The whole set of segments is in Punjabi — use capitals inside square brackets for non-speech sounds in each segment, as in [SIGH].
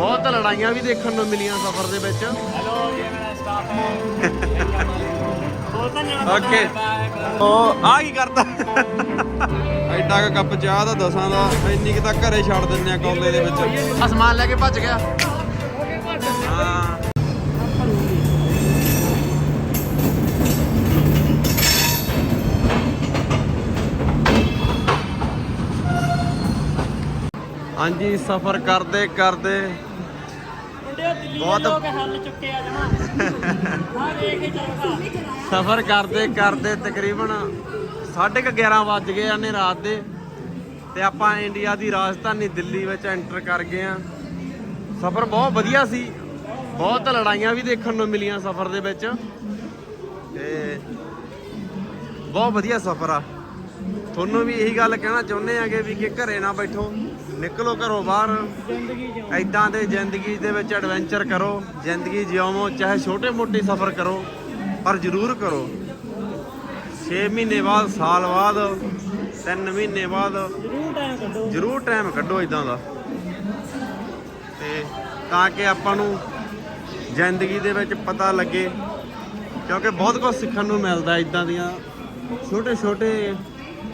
ਬਹੁਤ ਲੜਾਈਆਂ ਵੀ ਦੇਖਣ ਨੂੰ ਮਿਲੀਆਂ ਸਫ਼ਰ ਦੇ ਵਿੱਚ। ਓਕੇ ਉਹ ਆ ਕੀ ਕਰਦਾ? ਐਡਾ ਕੱਪ ਚਾਹ ਦਾ ਦਸਾਂ ਦਾ ਇੰਨੀ ਕਿ ਤਾਂ ਘਰੇ ਛੱਡ ਦਿੰਦੇ ਆ ਕੌਲੇ ਦੇ ਵਿੱਚ। ਅਸਮਾਨ ਲੈ ਕੇ ਭੱਜ ਗਿਆ। ਹਾਂਜੀ ਸਫ਼ਰ ਕਰਦੇ ਕਰਦੇ। ਮੁੰਡਿਓ ਦਿੱਲੀ ਦੇ ਬਹੁਤ- ਲੋਕ ਹੱਲ ਚੁੱਕੇ ਆ ਜਮਾ। ਆ ਵੇਖ ਕੇ ਚੱਲਦਾ ਸਫ਼ਰ ਕਰਦੇ ਕਰਦੇ ਤਕਰੀਬਨ 11:30 ਵੱਜ ਗਏ ਆ ਨੇ ਰਾਤ ਦੇ। ਤੇ ਆਪਾਂ ਇੰਡੀਆ ਦੀ ਰਾਜਧਾਨੀ ਦਿੱਲੀ ਵਿੱਚ ਐਂਟਰ ਕਰ ਗਏ ਆ। ਸਫ਼ਰ ਬਹੁਤ ਵਧੀਆ ਸੀ। ਬਹੁਤ ਲੜਾਈਆਂ ਵੀ ਦੇਖਣ ਨੂੰ ਮਿਲੀਆਂ ਸਫ਼ਰ ਦੇ ਵਿੱਚ। ਤੇ ਬਹੁਤ ਵਧੀਆ ਸਫ਼ਰ ਆ। ਤੁਹਾਨੂੰ ਵੀ ਇਹੀ ਗੱਲ ਕਹਿਣਾ ਚਾਹੁੰਦੇ ਆਗੇ ਵੀ ਕਿ ਘਰੇ ਨਾ ਬੈਠੋ। ਨਿਕਲੋ ਘਰੋਂ ਬਾਹਰ। ਐਦਾਂ ਦੇ ਜ਼ਿੰਦਗੀ ਦੇ ਵਿੱਚ ਐਡਵੈਂਚਰ ਕਰੋ। ਜ਼ਿੰਦਗੀ ਜਿਉਵੋ ਚਾਹੇ ਛੋਟੇ-ਮੋਟੇ ਸਫ਼ਰ ਕਰੋ ਪਰ ਜ਼ਰੂਰ ਕਰੋ। 6 ਮਹੀਨੇ ਬਾਅਦ ਸਾਲ ਬਾਅਦ 3 ਮਹੀਨੇ ਬਾਅਦ ਜ਼ਰੂਰ ਟਾਈਮ ਕੱਢੋ। ਜ਼ਰੂਰ ਟਾਈਮ ਕੱਢੋ ਇਦਾਂ ਦਾ। ਤੇ ਤਾਂ ਕਿ ਆਪਾਂ ਨੂੰ ਜ਼ਿੰਦਗੀ ਦੇ ਵਿੱਚ ਪਤਾ ਲੱਗੇ ਕਿਉਂਕਿ ਬਹੁਤ ਕੁਝ ਸਿੱਖਣ ਨੂੰ ਮਿਲਦਾ ਇਦਾਂ ਦੀਆਂ ਛੋਟੇ-ਛੋਟੇ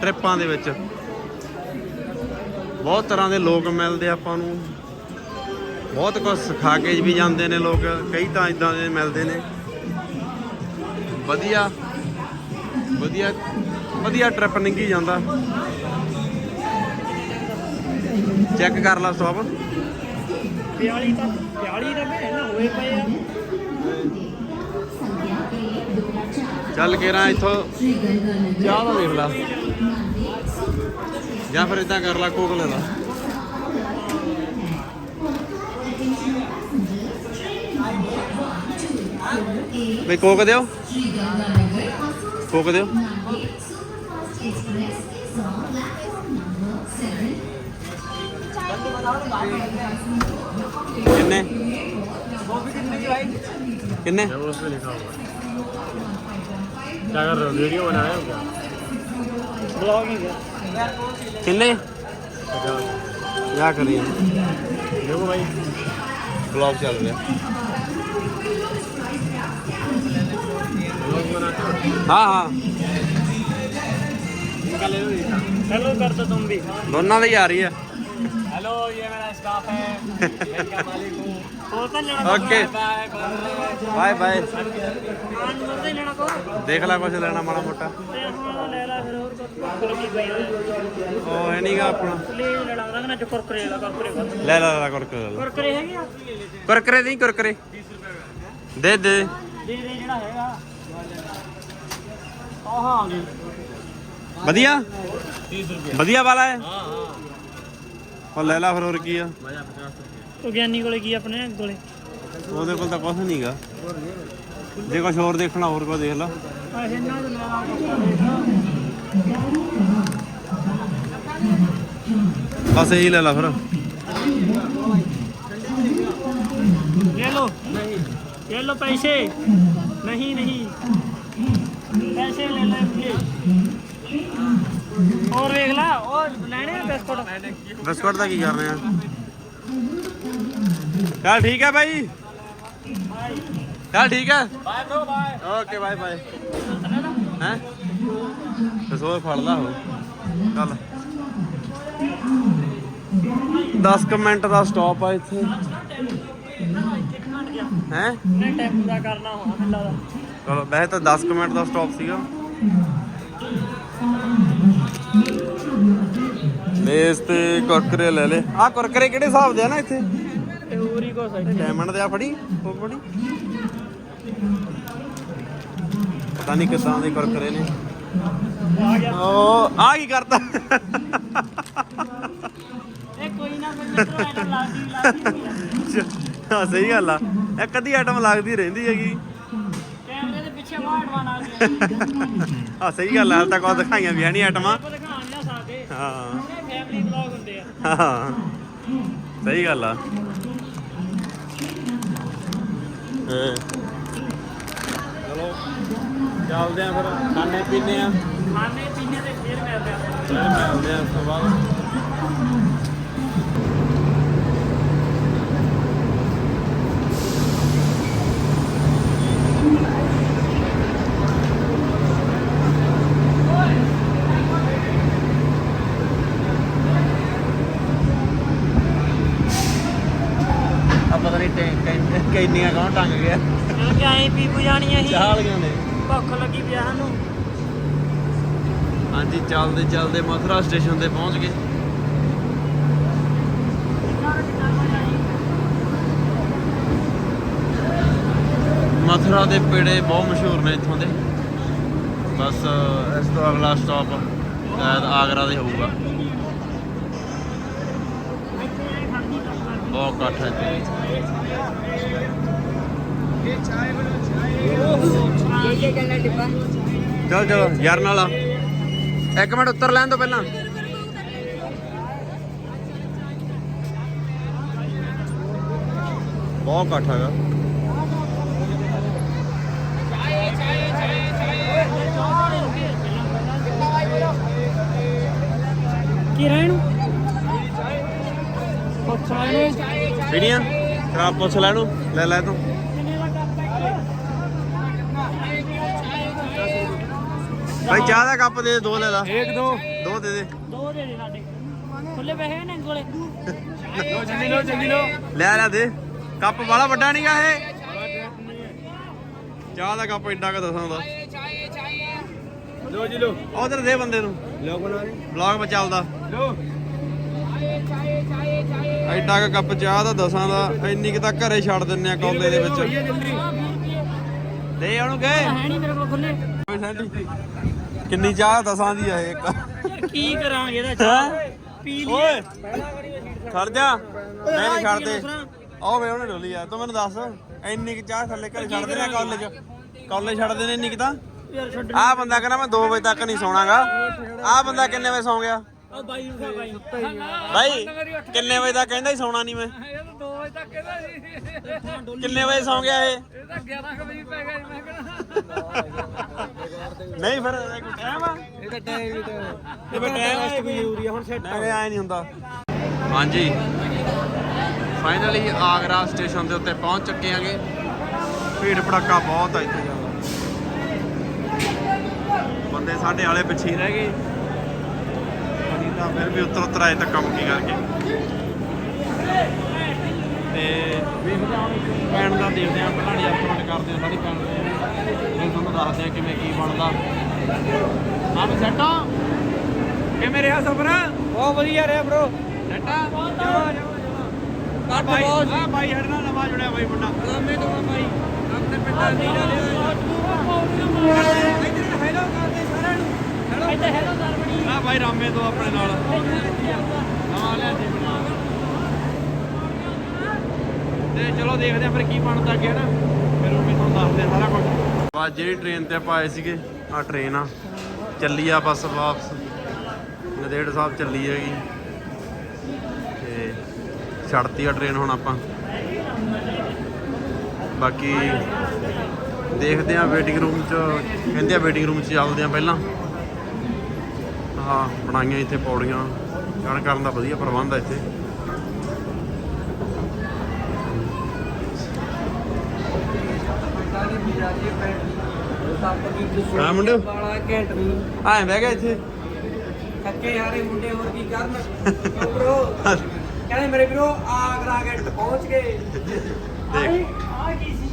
ਟ੍ਰਿਪਾਂ ਦੇ ਵਿੱਚ। ਬਹੁਤ ਤਰ੍ਹਾਂ ਦੇ ਲੋਕ ਮਿਲਦੇ ਆਪਾਂ ਨੂੰ। ਬਹੁਤ ਕੁਝ ਸਿਖਾ ਕੇ ਵੀ ਜਾਂਦੇ ਨੇ ਲੋਕ ਕਈ ਤਾਂ ਇਦਾਂ ਦੇ ਮਿਲਦੇ ਨੇ। ਵਧੀਆ ਵਧੀਆ ਵਧੀਆ ਟ੍ਰਿਪ ਨਿੰਗੀ ਜਾਂਦਾ। ਚੈੱਕ ਕਰ ਲਾ ਸਟਾਪ 42 ਤਾਂ 42 ਤਾਂ ਭੈਣ ਨਾ ਹੋਏ ਪਏ ਆ। ਚੱਲ ਕੇ ਰਾਂ ਇੱਥੋਂ ਚਾਹ ਦਾ ਦੇਖ ਲਾ। ਜਾਂ ਫਿਰ ਇਦਾਂ ਕਰ ਲਾ ਕੋਕ ਲੈ ਲਾ ਬਈ ਕੋਕ ਦਿਓ ਕੋਕ ਦਿਓ ਕਿੰਨੇ ਕਿੰਨੇ उसमें लिखा हुआ है क्या कर रहे हो वीडियो बना रहे हो क्या ਬਲੌਗਿੰਗ ਕਿੰਨੇ कितने क्या करिए देखो भाई ब्लॉग चल रहा है हाँ हाँ हेलो कर दो तुम भी दोनों ही आ रही है हेलो ये मेरा स्टाफ है मालिक हूँ ਹੋਰ ਦੇਖ ਲੈ ਕੁਛ ਲੈਣਾ ਮਾੜਾ ਮੋਟਾ। ਉਹ ਹੈ ਨਹੀਂਗਾ ਆਪਣਾ। ਲੈ ਲੈਣਾ ਉਹਦਾ ਕੁਰਕਰੇ ਵਾਲਾ ਕੁਰਕਰੇ ਲੈ ਲੈ ਲੈ ਕੁਰਕਰੇ ਹੈਗੇ ਆ? ਕੁਰਕਰੇ ਨਹੀਂ ਕੁਰਕਰੇ। ਦੇ ਦੇ। ਦੇ ਜਿਹੜਾ ਹੈਗਾ। ਵਧੀਆ? ਵਧੀਆ ਵਾਲਾ ਹੈ? ਹਾਂ ਹਾਂ। ਉਹ ਲੈ ਲੈ ਫਿਰ ਹੋਰ ਕੀ ਆ। ਮਜ਼ਾ 50 ਉਹ ਗਿਆਨੀ ਕੋਲੇ ਕੀ ਆਪਣੇ ਕੋਲੇ? ਉਹਦੇ ਕੋਲ ਤਾਂ ਕੁਝ ਨਹੀਂਗਾ ਜੇ ਕੁਝ ਹੋਰ ਦੇਖਣਾ ਹੋਰ ਕੋ ਦੇਖ ਲਾ। ਬਸ ਇਹੀ ਲੈ ਲਾ ਫਿਰ। ਲੈ ਲੋ ਨਹੀਂ ਲੈ ਲੋ ਪੈਸੇ। ਨਹੀਂ ਨਹੀਂ। ਪੈਸੇ ਲੈ ਲੈ ਹੋਰ ਵੇਖ ਲਾ ਉਹ ਲੈਣੇ ਆ ਬਿਸਕੁਟ? ਬਿਸਕੁਟ ਦਾ ਕੀ ਕਰ ਰਹੇ ਆ? ਚਲ ਠੀਕ ਹੈ ਬਾਈ। ਚਲ ਠੀਕ ਹੈ। ਓਕੇ ਬਾਏ ਬਾਏ ਹੈ? ਰਸੋਰ ਫੜ ਲਾ ਹੋ ਚੱਲ। 10 ਕੁ ਦਾ ਸਟਾਪ ਆ ਇੱਥੇ। ਹੈ? ਚਲੋ, ਵੈਸੇ ਤਾਂ 10 ਕੁ ਮਿੰਟ ਦਾ ਸਟਾਪ ਸੀਗਾ। ਲੇਸ ਤੇ ਕੁਰਕਰੇ ਲੈ ਲੈ। ਆ ਕੁਰਕਰੇ ਕਿਹੜੇ ਹਿਸਾਬ ਦੇ ਆ ਨਾ ਇੱਥੇ? ਡਾਇਮੰਡ ਦੇ ਆ ਫੜੀ ਉਹ ਫੜੀ। ਪਤਾ ਨਹੀਂ ਕਿਸਾਂ ਦੇ ਕੁਰਕਰੇ ਨੇ। ਆ ਗਿਆ ਕਰਤਾ? ਸਹੀ ਗੱਲ ਆ। ਇੱਕ ਅੱਧੀ ਆਈਟਮ ਲੱਗਦੀ ਰਹਿੰਦੀ ਹੈਗੀ। ਆ ਸਹੀ ਗੱਲ ਆ ਹਾਲੇ ਤੱਕ ਦਿਖਾਈਆਂ ਵੀ ਹੈ ਨਹੀਂ ਆਈਟਮਾਂ ਹਾਂ। ਫੈਮਿਲੀ ਵਲੌਗ ਹੁੰਦੇ ਆ। ਹਾਂ। ਸਹੀ ਗੱਲ ਆ। ਹਾਂ। ਚਲੋ ਚੱਲਦੇ ਆ ਫਿਰ ਖਾਣੇ ਪੀਣੇ ਆ। ਖਾਣੇ ਪੀਣੇ ਤੇ ਫੇਰ ਮਿਲਦੇ ਆ। ਫਿਰ ਮਿਲਦੇ ਆ ਉਸ ਤੋਂ ਬਾਅਦ। ਕਿ ਇੰਨੀਆਂ ਕੌਣ ਟੰਗ ਗਿਆ? ਕਿ ਐਂ ਪੀ ਪੂ ਜਾਣੀਆਂ ਸੀ। ਚਾਲੀਆਂ ਨੇ। ਭੁੱਖ ਲੱਗੀ ਪਿਆ ਸਾਨੂੰ। ਹਾਂਜੀ ਚੱਲਦੇ ਚੱਲਦੇ ਮਥੁਰਾ ਸਟੇਸ਼ਨ ਤੇ ਪਹੁੰਚ ਗਏ। ਮਥੁਰਾ ਦੇ ਪੇੜੇ ਬਹੁਤ ਮਸ਼ਹੂਰ ਨੇ ਇੱਥੋਂ ਦੇ। ਬਸ ਇਸ ਤੋਂ ਅਗਲਾ ਸਟਾਪ ਸ਼ਾਇਦ ਆਗਰਾ ਦੇ ਹੋਊਗਾ। ਬਹੁਤ ਇਕੱਠ ਹੈ ਇੱਥੇ। ਚਲ ਚਲੋ ਯਾਰ ਨਾਲ ਆ। ਇੱਕ ਮਿੰਟ ਉੱਤਰ ਲੈਣ ਤੋਂ ਪਹਿਲਾਂ। ਬਹੁਤ ਇਕੱਠ ਹੈਗਾ। ਕੀ ਰਹਿਣ ਪੁੱਛਣਾ ਵੀਡੀਆਂ ਖਰਾਬ ਪੁੱਛ ਲੈ ਨੂੰ ਲੈ ਲੈ ਤੂੰ ਭਾਈ ਚਾਹ ਦਾ ਕੱਪ ਦੇ ਦੇ, ਦੋ ਲੈ ਲਾ एक दो ਦੋ ਦੇ ਦੇ ਦੋ ਦੇ ਦੇ ਸਾਡੇ ਖੁੱਲੇ ਪੈਸੇ ਨੇ ਕੋਲੇ लो जल्दी लो जल्दी लो ਲੈ ਲੈ ਦੇ ਕੱਪ ਵਾਲਾ ਵੱਡਾ ਨਹੀਂਗਾ ਇਹ ਚਾਹ ਦਾ ਕੱਪ ਏਡਾ ਕ ਦਸਾਂ ਦਾ लो जी लो ਉਧਰ ਦੇ ਬੰਦੇ ਨੂੰ लो बना ਵਲੌਗ ਵਿੱਚ ਚੱਲਦਾ लो ਐਡਾ ਕ ਕੱਪ ਚਾਹ ਦਾ ਦਸਾਂ ਦਾ ਇੰਨੀ ਕਿ ਤਾਂ ਘਰੇ ਛੱਡ ਦਿੰਨੇ ਆ ਕੌਲੇ ਦੇ ਵਿੱਚ। ਦੇ ਉਹਨੂੰ ਗਏ। ਕਿੰਨੀ ਚਾਹ ਦਸਾਂ ਦੀ ਆ ਇੱਕ। ਕੀ ਕਰਾਂਗੇ ਇਹਦਾ ਚਾਹ? ਪੀ ਲਈ ਓਏ ਖੜ ਜਾ। ਮੈਂ ਨਹੀਂ ਛੱਡਦੇ ਆਓ ਵੇ ਉਹਨੇ ਡੋਲੀ ਆ। ਤੂੰ ਮੈਨੂੰ ਦੱਸ ਇੰਨੀ ਕਿ ਚਾਹ ਥੱਲੇ ਘਰੇ ਛੱਡ ਦੇਣਾ ਕਾਲਜ ਕਾਲਜ ਛੱਡ ਨੇ ਇੰਨੀ ਕਿ ਤਾਂ? ਆ ਬੰਦਾ ਕਹਿੰਦਾ ਮੈਂ 2 ਵਜੇ ਤੱਕ ਨਹੀਂ ਸੌਣਾਗਾ। ਆ ਬੰਦਾ ਕਿੰਨੇ ਵਜੇ ਸੌਂ ਗਿਆ? ਉਹ ਬਾਈ ਨੂੰ ਖਾ ਬਾਈ। ਬਾਈ ਕਿੰਨੇ ਵਜੇ ਤੱਕ ਕਹਿੰਦਾ ਹੀ ਸੌਣਾ ਨਹੀਂ ਮੈਂ? ਇਹ ਤਾਂ 2 ਵਜੇ ਤੱਕ ਕਹਿੰਦਾ ਸੀ। ਕਿੰਨੇ ਵਜੇ ਸੌਂ ਗਿਆ ਇਹ? ਇਹ ਤਾਂ 11 ਵਜੇ ਪੈ ਗਿਆ ਮੈਂ ਕਹਿੰਦਾ ਨਹੀਂ ਫਿਰ ਇਹ ਟਾਈਮ ਆ? ਇਹ ਤਾਂ ਟਾਈਮ ਹੀ ਤਾਂ ਇਹ ਫਿਰ ਟਾਈਮ ਆ। ਕੋਈ ਜ਼ਰੂਰੀ ਆ ਹੁਣ ਸੈੱਟ ਨਹੀਂ ਐ ਨਹੀਂ ਹੁੰਦਾ। ਹਾਂਜੀ। ਫਾਈਨਲੀ ਆਗਰਾ ਸਟੇਸ਼ਨ ਦੇ ਉੱਤੇ ਪਹੁੰਚ ਚੁੱਕੇ ਆਂਗੇ ਭੀੜ ਭੜੱਕਾ ਬਹੁਤ ਆ ਇੱਥੇ ਬੰਦੇ ਸਾਡੇ ਵਾਲੇ ਪਿੱਛੇ ਰਹਿ ਗਏ। ਤਾਂ ਫਿਰ ਵੀ ਉੱਤਰ ਉੱਤਰ ਆਏ ਧੱਕਾ ਮੁੱਕੀ ਕਰਕੇ। ਤੇ ਹਾਂ ਪੈਣ ਦਾ ਦੇਖਦੇ ਹਾਂ ਪਹਿਲਾਂ ਨਹੀਂ ਅਪਲੋਡ ਕਰਦੇ ਹਾਂ ਸਾਡੀ ਪੈਣ ਦੇ ਫਿਰ ਤੁਹਾਨੂੰ ਦੱਸਦੇ ਹਾਂ ਕਿਵੇਂ ਕੀ ਬਣਦਾ। ਆਪ ਸੈਟਾ ਕਿਵੇਂ ਰਿਹਾ ਸਫਰ? ਬਹੁਤ ਵਧੀਆ ਰਿਹਾ ਬ్రో ਸੈਟਾ ਕੱਟ ਬਹੁਤ ਆ। ਬਾਈ ਸਾਡੇ ਨਾਲ ਨਵਾਂ ਜੁੜਿਆ ਬਾਈ ਮੁੰਡਾ। ਲਾਮੇ ਤੋਂ ਬਾਈ। ਆਪਣੇ ਪਿੰਡਾਂ ਦੀ ਨਾ ਹੈਲੋ ਕਰਦੇ ਸਾਰਿਆਂ ਨੂੰ ਹੈਲੋ ਇੱਥੇ ਹੈਲੋ ਸਰਵਣੀ ਆ ਬਾਈ ਰਾਮੇ ਤੋਂ ਆਪਣੇ ਨਾਲ। ਨਵਾਂ ਲਿਆ ਜੀ ਤੇ ਚਲੋ ਦੇਖਦੇ ਆ ਫਿਰ ਕੀ ਬਣਦਾ ਅੱਗੇ ਨਾ ਫਿਰ ਉਹ ਵੀ ਦੱਸਦੇ ਆ ਸਾਰਾ ਕੁਝ। ਬਸ ਜਿਹੜੀ ਟ੍ਰੇਨ ਤੇ ਆਪਾਂ ਆਏ ਸੀਗੇ ਆ ਟ੍ਰੇਨ ਆ। ਚੱਲੀ ਆ ਬਸ ਵਾਪਸ। ਨਦੇੜ ਸਾਹਿਬ ਚੱਲੀ ਹੈਗੀ। ਤੇ ਛੱਡਤੀ ਆ ਟ੍ਰੇਨ ਹੁਣ ਆਪਾਂ। ਬਾਕੀ ਦੇਖਦੇ ਆ ਵੇਟਿੰਗ ਰੂਮ ਚ, ਕਹਿੰਦੇ ਆ ਵੇਟਿੰਗ ਰੂਮ ਚ ਚੱਲਦੇ ਆ ਪਹਿਲਾਂ। ਹਾਂ ਬਣਾਈਆਂ ਇੱਥੇ ਪੌੜੀਆਂ। ਚੜ੍ਹਨ ਕਰਨ ਦਾ ਵਧੀਆ ਪ੍ਰਬੰਧ ਆ ਇੱਥੇ। ਹਾਂ ਮੁੰਡੇ ਵਾਲਾ ਘੈਂਟ ਨਹੀਂ ਆਏ ਬਹਿ ਗਿਆ ਇੱਥੇ। ਥੱਕੇ ਹਾਰੇ ਮੁੰਡੇ ਹੋਰ ਕੀ ਕਰਨ? [LAUGHS] ਬ్రో ਕਹਿੰਦੇ ਮੇਰੇ ਵੀਰੋ ਆਗਰਾ ਗੇਟ ਪਹੁੰਚ ਗਏ। ਦੇਖ। ਆ ਕੀ ਸੀ?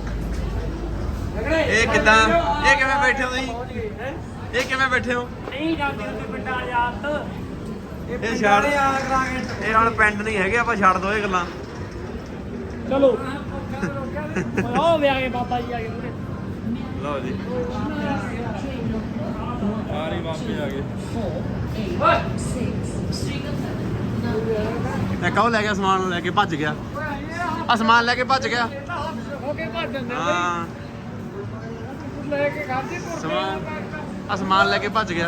ਇਹ ਕਿੱਦਾਂ? ਇਹ ਕਿਵੇਂ ਬੈਠੇ ਹੋ ਤੁਸੀਂ? ਹੈਂ? ਇਹ ਕਿਵੇਂ ਬੈਠੇ ਹੋ? ਨਹੀਂ ਜਾਂਦੇ ਹੁੰਦੇ ਪਿੰਡਾਂ ਯਾਦ ਇਹ ਛੱਡ। ਇਹ ਹੁਣ ਪਿੰਡ ਨਹੀਂ ਹੈਗੇ ਆਪਾਂ ਛੱਡ ਦੋ ਇਹ ਗੱਲਾਂ। ਚਲੋ। ਉਹ ਵੀ ਆ ਗਏ ਬਾਬਾ ਜੀ ਆ ਗਏ ਲਓ ਜੀ। ਸਾਰੇ ਵਾਪਸ ਆ ਗਏ। ਇਹ ਕਹੋ ਲੈ ਗਿਆ ਸਮਾਨ? ਲੈ ਕੇ ਭੱਜ ਗਿਆ। ਆ ਸਮਾਨ ਲੈ ਕੇ ਭੱਜ ਗਿਆ। ਹੋ ਕੇ ਭੱਜ ਜਾਂਦੇ ਹਾਂ। ਲੈ ਕੇ ਖਾਂਦੇ ਸਮਾਨ। ਆ ਸਮਾਨ ਲੈ ਕੇ ਭੱਜ ਗਿਆ।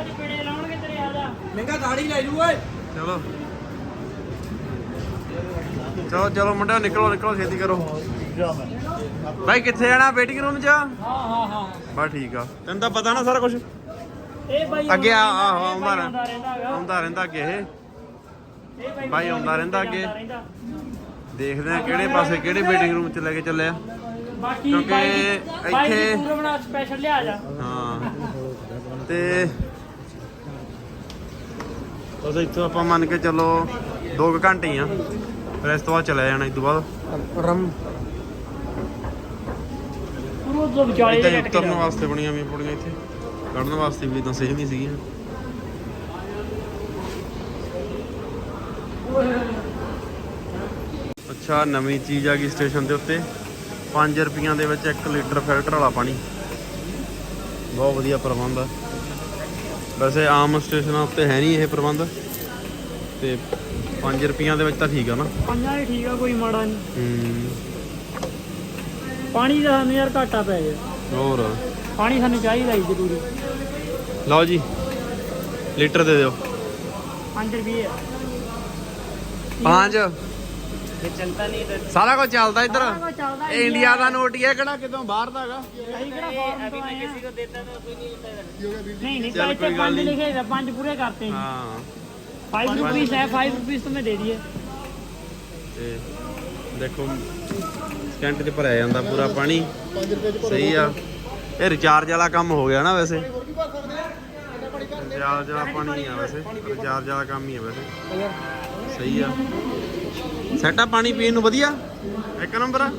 ਅੱਜ ਪੀੜੇ ਲਾਉਣਗੇ ਤੇਰੇ ਆ ਜਾ ਮਹਿੰਗਾ ਦਾੜੀ ਲੈ ਲੂ ਓਏ। ਚਲੋ। ਚਲੋ ਚਲੋ ਮੁੰਡਿਓ ਨਿਕਲੋ ਨਿਕਲੋ ਛੇਤੀ ਕਰੋ। ਭਾਈ ਕਿੱਥੇ ਜਾਣਾ? ਵੇਟਿੰਗ ਰੂਮ 'ਚ? ਹਾਂ ਹਾਂ ਹਾਂ। ਬਸ ਠੀਕ ਆ। ਤੈਨੂੰ ਤਾਂ ਪਤਾ ਨਾ ਸਾਰਾ ਕੁਝ ਇਹ ਬਾਈ ਅੱਗੇ ਆ- ਆ- ਇਹ ਆਉਂਦਾ ਰਹਿੰਦਾ। ਆਉਂਦਾ ਰਹਿੰਦਾ ਅੱਗੇ ਇਹ। ਬਾਈ ਆਉਂਦਾ ਰਹਿੰਦਾ ਅੱਗੇ। ਦੇਖਦੇ ਆ ਕਿਹੜੇ ਪਾਸੇ ਕਿਹੜੇ ਵੇਟਿੰਗ ਰੂਮ 'ਚ ਲੈ ਕੇ ਚੱਲਿਆ ਬਾਕੀ ਕਿਉਂਕਿ ਇੱਥੇ- ਪੂਰਾ ਬਣਾ ਸਪੈਸ਼ਲ ਲਿਆ ਜਾ। ਹਾਂ। ਤੇ ਬਸ ਇੱਥੋਂ ਆਪਾਂ ਮੰਨ ਕੇ ਚੱਲੋ 2 ਘੰਟੇ ਹੀ ਆ। ਫਿਰ ਇਸ ਤੋਂ ਬਾਅਦ ਚਲੇ ਜਾਣਾ ਇਸ ਤੋਂ ਬਾਅਦ। ਰਮ। ਵਿਚਾਲੇ ਇਦਾਂ ਉਤਰਨ ਜਾਓ। ਵਾਸਤੇ ਬਣੀਆਂ ਵੀ ਪੌੜੀਆਂ ਇੱਥੇ। ਚੜ੍ਹਨ ਵਾਸਤੇ ਵੀ ਤਾਂ ਸੇਮ ਹੀ ਸੀਗੀਆਂ। ਅੱਛਾ ਨਵੀਂ ਚੀਜ਼ ਆ ਗਈ ਸਟੇਸ਼ਨ ਦੇ ਉੱਤੇ। 5 ਰੁਪਈਆਂ ਦੇ ਵਿੱਚ 1 ਲੀਟਰ ਫਿਲਟਰ ਵਾਲਾ ਪਾਣੀ। ਬਹੁਤ ਵਧੀਆ ਪ੍ਰਬੰਧ ਆ। ਵੈਸੇ ਆਮ ਸਟੇਸ਼ਨਾਂ ਉੱਤੇ ਹੈ ਨਹੀਂ ਇਹ ਪ੍ਰਬੰਧ। ਤੇ 5 ਰੁਪਈਆਂ ਦੇ ਵਿੱਚ ਤਾਂ ਠੀਕ ਆ ਨਾ। ਪੰਜਾਂ ਹੀ ਠੀਕ ਆ ਕੋਈ ਮਾੜਾ ਨਹੀਂ। ਹੂੰ। ਪਾਣੀ ਦਾ ਸਾਨੂੰ ਯਾਰ ਘਾਟਾ ਪੈ ਗਿਆ। ਹੋਰ? ਪਾਣੀ ਸਾਨੂੰ ਚਾਹੀਦਾ ਹੀ ਜ਼ਰੂਰੀ। ਲਓ ਜੀ ਲੀਟਰ ਦੇ ਦਿਓ। 5 ਰੁਪਏ। 5 ਸਾਰਾ ਕੁਝ ਚੱਲਦਾ ਇੱਧਰ? ਇਹ ਇੰਡੀਆ ਦਾ ਨੋਟ ਹੀ ਹੈ ਕਿਹੜਾ? ਕਿਤੋਂ ਬਾਹਰ ਦਾ ਹੈਗਾ? ਅਸੀਂ ਕਿਹੜਾ ਫਾਰਮ ਤੋਂ ਆਏ ਕਿਸੇ ਨੂੰ ਦੇਤਾ ਤਾਂ ਕੋਈ ਨਹੀਂ ਲੈਤਾ ਨਹੀਂ ਨਹੀਂ ਚੱਲ ਕੋਈ ਲਿਖੇ ਦਾ ਪੰਜ ਪੂਰੇ ਕਰਤੇ। ਹਾਂ। 5 ਰੁਪਏ ਹੈ 5 ਰੁਪਏ ਤੋਂ ਦੇ ਦਈਏ। ਤੇ ਦੇਖੋ ਸਟੈਂਟ 'ਚ ਭਰਿਆ ਜਾਂਦਾ ਪੂਰਾ ਪਾਣੀ। ਸਹੀ ਆ। ਇਹ ਰਿਚਾਰਜ ਵਾਲਾ ਕੰਮ ਹੋ ਗਿਆ ਨਾ ਵੈਸੇ। ਰਿਚਾਰਜ ਵਾਲਾ ਪਾਣੀ ਆ ਵੈਸੇ। ਰਿਚਾਰਜ ਵਾਲਾ ਕੰਮ ਹੀ ਆ ਵੈਸੇ। ਸਹੀ ਆ। ਸੈਟਾ ਪਾਣੀ ਪੀਣ ਨੂੰ ਵਧੀਆ? ਇੱਕ ਨੰਬਰ ਆ।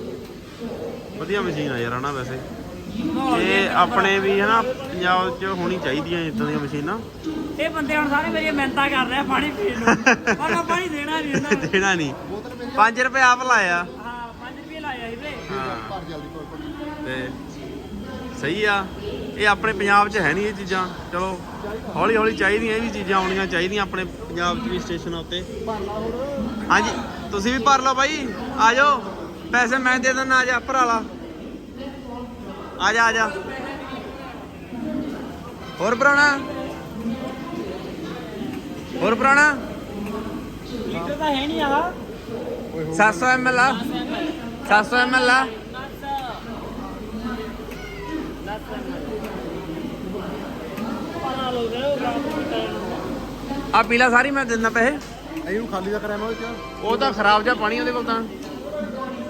ਵਧੀਆ ਮਸ਼ੀਨ ਆ ਯਾਰ ਹਨਾ ਵੈਸੇ। ਇਹ ਆਪਣੇ ਵੀ ਹਨਾ ਪੰਜਾਬ 'ਚ ਹੋਣੀ ਚਾਹੀਦੀਆਂ ਇਦਾਂ ਦੀਆਂ ਮਸ਼ੀਨਾਂ। ਇਹ ਬੰਦੇ ਹੁਣ ਸਾਰੇ ਮੇਰੀਆਂ ਮਿਹਨਤਾਂ ਕਰ ਰਹੇ ਆ ਪਾਣੀ ਪੀਣ ਨੂੰ। ਪਰ ਮੈਂ ਪਾਣੀ ਦੇਣਾ ਨਹੀਂ ਇਹਨਾਂ ਨੂੰ। ਦੇਣਾ ਨਹੀਂ 5 ਰੁਪਏ ਆਪ ਲਾਇਆ। ਹਾਂ 5 ਰੁਪਏ ਲਾਇਆ ਸੀ ਵੇ ਹਾਂ। ਤੇ ਸਹੀ ਆ। ਇਹ ਆਪਣੇ ਪੰਜਾਬ 'ਚ ਹੈ ਨਹੀਂ ਇਹ ਚੀਜ਼ਾਂ। ਚਲੋ ਹੌਲੀ ਹੌਲੀ ਚਾਹੀਦੀਆਂ ਇਹ ਵੀ ਚੀਜ਼ਾਂ ਆਉਣੀਆਂ ਚਾਹੀਦੀਆਂ ਆਪਣੇ ਪੰਜਾਬ 'ਚ ਵੀ ਸਟੇਸ਼ਨਾਂ ਉੱਤੇ। ਹਾਂਜੀ। ਤੁਸੀਂ ਵੀ ਭਰ ਲਓ ਬਾਈ। ਆ ਜਾਓ। ਪੈਸੇ ਮੈਂ ਦੇ ਦਿੰਦਾ, ਆ ਜਾ, ਭਰਾ ਆ ਜਾ ਆ ਜਾ। ਹੋਰ ਪੁਰਾਣਾ? ਹੋਰ ਪੁਰਾਣਾ? ਲੀਟਰ ਤਾਂ ਹੈ ਨਹੀਂ ਆਹ 700 ml ਆ 700 ml ਆ। ਪਤਾ ਆ ਪੀਲਾ ਸਾਰੀ ਮੈਂ ਦਿੰਦਾ ਪੈਸੇ। ਇਹਨੂੰ ਖਾਲੀ ਦਾ ਕਰਿਆ ਮੈਂ ਉਹ ਚ ਉਹ ਤਾਂ ਖਰਾਬ ਜਿਹਾ ਪਾਣੀ ਉਹਦੇ ਕੋਲ ਤਾਂ।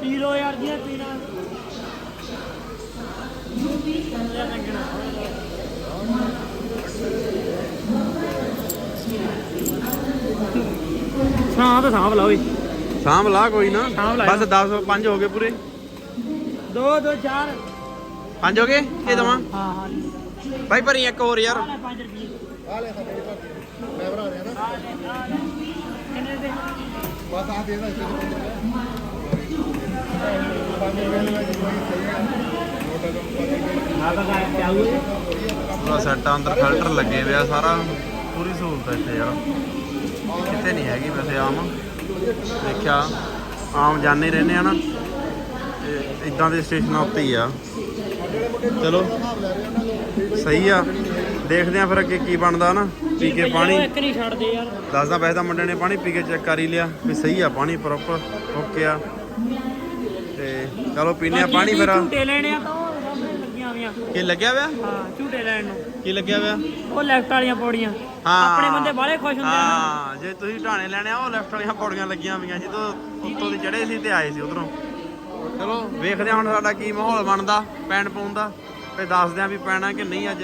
ਪੀ ਲੋ ਯਾਰ ਜੀ ਪੀਣਾ। ਸਾਹ ਤਾਂ ਸਾਹ ਲਾਓ ਸਾਂਭ ਲਾ ਕੋਈ ਨਾ। ਬਸ 10 5 ਹੋ ਗਏ ਪੂਰੇ। ਦੋ ਦੋ ਚਾਰ। 5 ਹੋ ਗਏ? ਇਹ ਦਵਾਂ? ਹਾਂ ਹਾਂ ਭਾਈ ਭਰੀ ਇੱਕ ਹੋਰ ਯਾਰ। 5 ਰੁਪਏ। ਆ ਲੈ ਸਾਡੇ ਭਾਜੀ ਮੈਂ ਭਰਾ ਰਿਹਾ ਨਾ। ਆ ਲੈ, ਆ ਲੈ। ਬਸ ਆ ਦੇ ਦਾ ਇੱਥੇ ਪੂਰਾ ਸੈੱਟ ਆ, ਅੰਦਰ ਫਿਲਟਰ ਲੱਗੇ ਹੋਇਆ ਸਾਰਾ ਪੂਰੀ ਸਹੂਲਤ ਇੱਥੇ ਯਾਰ। ਕਿਤੇ ਨਹੀਂ ਹੈਗੀ ਵੈਸੇ ਆਮ। ਦੇਖਿਆ, ਆਮ ਜਾਣੇ ਰਹਿੰਦੇ ਆ ਨਾ, ਤੇ ਇਦਾਂ ਦੇ ਸਟੇਸ਼ਨਾਂ ਉੱਤੇ ਹੀ ਆ। ਚਲੋ, ਸਹੀ ਆ। ਦੇਖਦੇ ਆ ਫਿਰ ਅੱਗੇ ਕੀ ਬਣਦਾ ਨਾ ਪੀ ਕੇ ਪਾਣੀ। ਇੱਕ ਨਹੀਂ ਛੱਡਦੇ ਯਾਰ। ਦੱਸਦਾ ਵੈਸੇ ਤਾਂ ਮੁੰਡੇ ਨੇ ਪਾਣੀ ਪੀ ਕੇ ਚੈੱਕ ਕਰ ਹੀ ਲਿਆ ਵੀ ਸਹੀ ਆ ਪਾਣੀ ਪ੍ਰੋਪਰ ਓਕੇ ਆ। ਤੇ ਚਲੋ ਪੀਨੇ ਆ ਪਾਣੀ ਫਿਰ। ਝੂਟੇ ਲੈਣੇ ਆ। ਤਾਂ ਉਹ ਸਾਹਮਣੇ ਲੱਗੀਆਂ ਹੋਈਆਂ। ਕੀ ਲੱਗਿਆ ਵਿਆ? ਹਾਂ ਝੂਟੇ ਲੈਣ ਨੂੰ। ਕੀ ਲੱਗਿਆ ਵਿਆ? ਉਹ ਲੈਫਟ ਵਾਲੀਆਂ ਪੌੜੀਆਂ। ਹਾਂ। ਆਪਣੇ ਬੰਦੇ ਬਾਹਲੇ ਖੁਸ਼ ਹੁੰਦੇ ਆ ਹਾਂ ਜੇ ਤੁਸੀਂ ਢਾਣੇ ਲੈਣੇ ਆ ਉਹ ਲੈਫਟ ਵਾਲੀਆਂ ਪੌੜੀਆਂ ਲੱਗੀਆਂ ਹੋਈਆਂ ਜਦੋਂ ਉੱਤੋਂ ਦੀ ਚੜੇ ਸੀ ਤੇ ਆਏ ਸੀ ਉਧਰੋਂ। ਚਲੋ ਵੇਖਦੇ ਹਾਂ ਹੁਣ ਸਾਡਾ ਕੀ ਮਾਹੌਲ ਬਣਦਾ ਪੈਣ ਪਾਉਣ ਦਾ। ਤੇ ਦੱਸਦੇ ਆ ਵੀ ਪੈਣਾ ਕਿ ਨਹੀਂ ਅੱਜ।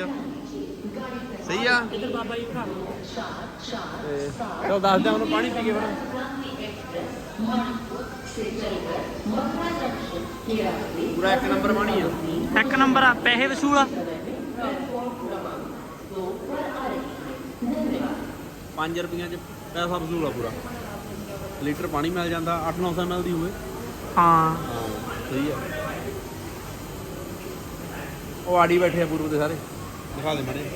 ਸਹੀ ਆ? ਇੱਧਰ ਬਾਬਾ ਜੀ ਤੇ ਚਲੋ ਦੱਸਦੇ ਆ ਉਹਨੂੰ ਪਾਣੀ ਪੀ ਕੇ ਫਿਰ ਪੂਰਾ ਇੱਕ ਨੰਬਰ ਪਾਣੀ ਆ। ਇੱਕ ਨੰਬਰ ਆ ਪੈਸੇ ਵਸੂਲ ਆ। 5 ਰੁਪਈਆਂ ਚ ਪੈਸਾ ਵਸੂਲ ਆ ਪੂਰਾ। ਲੀਟਰ ਪਾਣੀ ਮਿਲ ਜਾਂਦਾ 8-900 ml ਦੀ ਹੋਵੇ। ਹਾਂ। ਹਾਂ ਸਹੀ ਆ। ਉਹ ਆੜੀ ਬੈਠੇ ਆ ਪੂਰਬ ਦੇ ਸਾਰੇ। ਦਿਖਾ ਦੇ ਮੜੇ।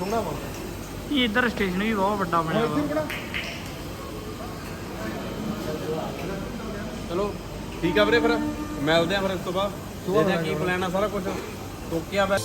ਸੁਣਨਾ ਵਾ? ਇਹ ਇੱਧਰ ਸਟੇਸ਼ਨ ਵੀ ਬਹੁਤ ਵੱਡਾ ਬਣਿਆ ਵਾ। ਚਲੋ ਠੀਕ ਆ ਵੀਰੇ ਫਿਰ। ਮਿਲਦੇ ਆ ਫਿਰ ਇਸ ਤੋਂ ਬਾਅਦ। ਆ ਕੀ ਪਲਾਨ ਆ ਸਾਰਾ ਕੁਝ ਟੋਕਿਆ ਬੈ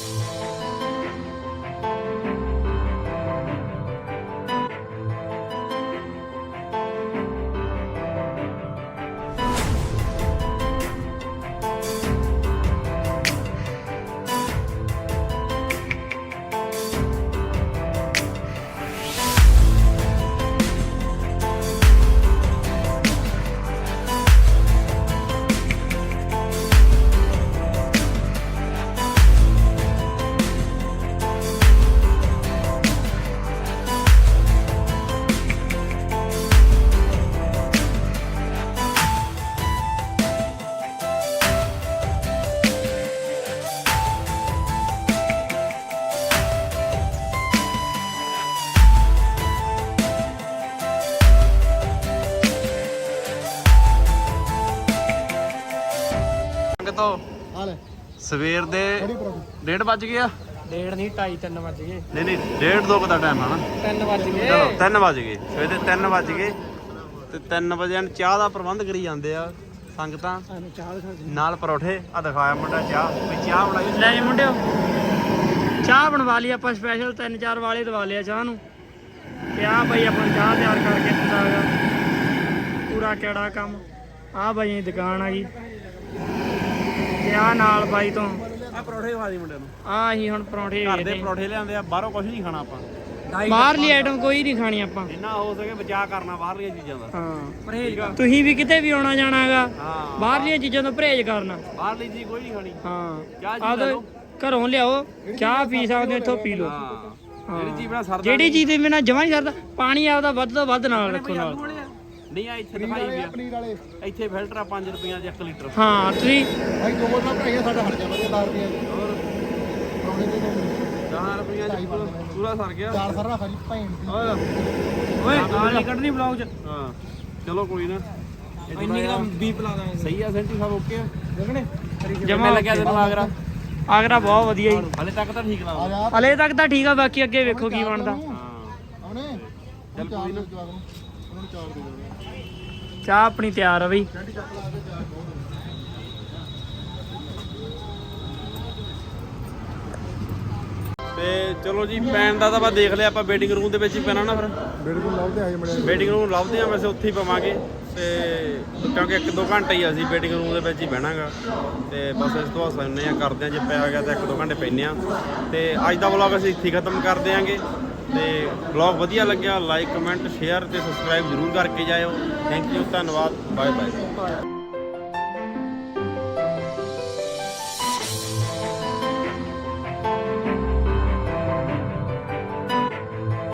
ਲਓ ਆ ਲੈ। ਸਵੇਰ ਦੇ ਬੜੀ ਪਰੌਂਠੀ? ਡੇਢ ਵੱਜ ਗਏ ਆ? ਡੇਢ ਨਹੀਂ 2:30 3 ਵੱਜ ਗਏ। ਨਹੀਂ ਨਹੀਂ ਡੇਢ ਦੋ ਕੁ ਦਾ ਟਾਈਮ ਆ ਨਾ। 3 ਵੱਜ ਗਏ। ਚਲੋ 3 ਵੱਜ ਗਏ। ਸਵੇਰ ਦੇ 3 ਵੱਜ ਗਏ ਤੇ 3 ਵਜੇ ਨੂੰ ਚਾਹ ਦਾ ਪ੍ਰਬੰਧ ਕਰੀ ਜਾਂਦੇ ਆ ਸੰਗਤਾਂ। ਸਾਨੂੰ ਚਾਹ ਦਿਖਾ ਦੇ ਨਾਲ ਪਰੌਠੇ ਆ ਦਿਖਾਇਆ ਮੁੰਡਾ ਚਾਹ। ਵੀ ਚਾਹ ਬਣਾਈ ਲੈ ਜੀ ਮੁੰਡਿਓ ਚਾਹ ਬਣਵਾ ਲਈ ਆਪਾਂ ਸਪੈਸ਼ਲ ਤਿੰਨ ਚਾਰ ਵਾਲੇ ਦਵਾ ਲਿਆ ਚਾਹ ਨੂੰ। ਤੇ ਆਹ ਬਾਈ ਆਪਾਂ ਚਾਹ ਤਿਆਰ ਕਰਕੇ ਦਿੱਤਾ ਹੈਗਾ ਪੂਰਾ ਕਿਹੜਾ ਕੰਮ। ਆਹ ਬਾਈ ਦੀ ਦੁਕਾਨ ਆ ਗਈ ਆਹ ਨਾਲ ਬਾਈ ਤੋਂ। ਆ ਪਰੌਠੇ ਖਵਾ ਦੀ ਮੁੰਡੇ ਨੂੰ। ਆਹ ਅਸੀਂ ਹੁਣ ਪਰੌਂਠੇ ਘਰ ਦੇ ਵੇਚਦੇ ਪਰੌਠੇ ਲਿਆਂਦੇ ਆ ਬਾਹਰੋਂ ਕੁਝ ਨਹੀਂ ਖਾਣਾ ਆਪਾਂ। ਬਾਹਰਲੀ ਆਈਟਮ ਕੋਈ ਨਹੀਂ ਖਾਣੀ ਆਪਾਂ। ਜਿੰਨਾ ਹੋ ਸਕੇ ਬਚਾ ਕਰਨਾ ਬਾਹਰਲੀਆਂ ਚੀਜ਼ਾਂ ਦਾ। ਹਾਂ। ਪਰਹੇਜ਼ ਤੁਸੀਂ ਵੀ ਕਿਤੇ ਵੀ ਆਉਣਾ ਜਾਣਾ ਹੈਗਾ ਹਾਂ। ਬਾਹਰਲੀਆਂ ਚੀਜ਼ਾਂ ਤੋਂ ਪਰਹੇਜ਼ ਕਰਨਾ। ਬਾਹਰਲੀ ਚੀਜ਼ ਕੋਈ ਨਹੀਂ ਖਾਣੀ। ਹਾਂ। ਚਾਹ ਆਹ ਜੀ ਲੈ ਤਾਂ ਲਓ। ਘਰੋਂ ਲਿਆਓ ਚਾਹ ਪੀ ਸਕਦੇ ਹੋ ਇੱਥੋਂ ਪੀ ਲਓ। ਹਾਂ। ਜਿਹੜੀ ਚੀਜ਼ ਬਣਾ ਸਰਦਾ ਜਿਹੜੀ ਚੀਜ਼ ਦੇ ਬਿਨਾ ਜਮਾ ਨਹੀਂ ਕਰਦਾ ਪਾਣੀ ਆਪਦਾ ਵੱਧ ਤੋਂ ਵੱਧ ਨਾਲ ਰੱਖੋ ਨਾਲ। ਨਹੀਂ ਆ ਇੱਥੇ ਦਿਖਾਈ ਵੀ ਆ ਪਨੀਰ ਵਾਲੇ। ਇੱਥੇ ਫਿਲਟਰ ਆ 5 ਰੁਪਈਆ ਚ 1 ਲੀਟਰ। ਹਾਂ ਤੁਸੀਂ ਭਾਈ ਦੋ ਬੋਤਲਾਂ ਭਰਾਈਆਂ ਸਾਡਾ ਹਟ ਜਾ ਵਧੀਆ 10 ਰੁਪਏ ਦੀ ਹੋਰ? ਪਰੌਂਠੇ ਦੇ ਦੋ। 10 ਰੁਪਈਆ ਚ ਪੂਰਾ- ਪੂਰਾ ਸਰ ਗਿਆ। ਚਾਰ ਸਰ ਰੱਖ ਜੀ ਭੈਣ ਦੀ। ਓਏ ਗਾਲ ਨਹੀਂ ਕੱਢਣੀ ਬਲੌਗ ਚ। ਹਾਂ। ਚਲੋ ਕੋਈ ਨਾ। ਇਹ ਇੰਨੀ ਦਾ ਬੀਪ ਲਾ ਦਾਂਗੇ। ਸਹੀ ਆ ਸੈਂਟੀ ਸਾਹਿਬ ਓਕੇ ਆ। ਦੇਖਣੇ? ਜਮਾ ਲੱਗਿਆ ਤੈਨੂੰ ਆਗਰਾ। ਆਗਰਾ ਬਹੁਤ ਵਧੀਆ ਜੀ। ਹਲੇ ਤੱਕ ਤਾਂ ਠੀਕ ਆ ਲਾ ਜਾ ਹਲੇ ਤੱਕ ਤਾਂ ਠੀਕ ਆ ਬਾਕੀ ਅੱਗੇ ਵੇਖੋ ਕੀ ਬਣਦਾ। ਹਾਂ। ਆਉਣੇ? ਚੱਲ ਕੋਈ ਨਾ। ਜਵਾਬ ਨੂੰ। ਉਹਨਾਂ ਨੂੰ ਚਾਰ ਦੇ ਦਿਓ ਚਾਹ ਆਪਣੀ ਤਿਆਰ ਆ ਬਈ। ਤੇ ਚਲੋ ਜੀ, ਪੈਣ ਦਾ ਤਾਂ ਆਪਾਂ ਦੇਖ ਲਿਆ, ਆਪਾਂ ਵੇਟਿੰਗ ਰੂਮ ਦੇ ਵਿੱਚ ਹੀ ਪੈਣਾ ਨਾ ਫਿਰ। ਬਿਲਕੁਲ ਲਾਉਂਦੇ ਆਏ ਮੜੇ ਵੇਟਿੰਗ ਰੂਮ ਲੱਭਦੇ ਆ, ਵੈਸੇ ਉੱਥੇ ਹੀ ਪਵਾਂਗੇ। ਤੇ ਕਿਉਂਕਿ 1-2 ਘੰਟੇ ਹੀ ਅਸੀਂ ਵੇਟਿੰਗ ਰੂਮ ਦੇ ਵਿੱਚ ਹੀ ਬਹਿਣਾਗਾ। ਤੇ ਬਸ ਇਸ ਤੋਂ ਹੱਸ ਸੌਂਦੇ ਆ, ਕਰਦੇ ਆ, ਜੇ ਪਿਆ ਗਿਆ ਤਾਂ 1-2 ਘੰਟੇ ਪੈਨੇ ਆ। ਤੇ ਅੱਜ ਦਾ ਵਲੌਗ ਅਸੀਂ ਇੱਥੇ ਹੀ ਖਤਮ ਕਰ ਦਿਆਂਗੇ ਤੇ ਵਲੌਗ ਵਧੀਆ ਲੱਗਿਆ ਲਾਈਕ ਕਮੈਂਟ ਸ਼ੇਅਰ ਤੇ ਸਬਸਕ੍ਰਾਈਬ ਜ਼ਰੂਰ ਕਰਕੇ ਜਾਇਓ। ਥੈਂਕ ਯੂ ਧੰਨਵਾਦ ਬਾਏ ਬਾਏ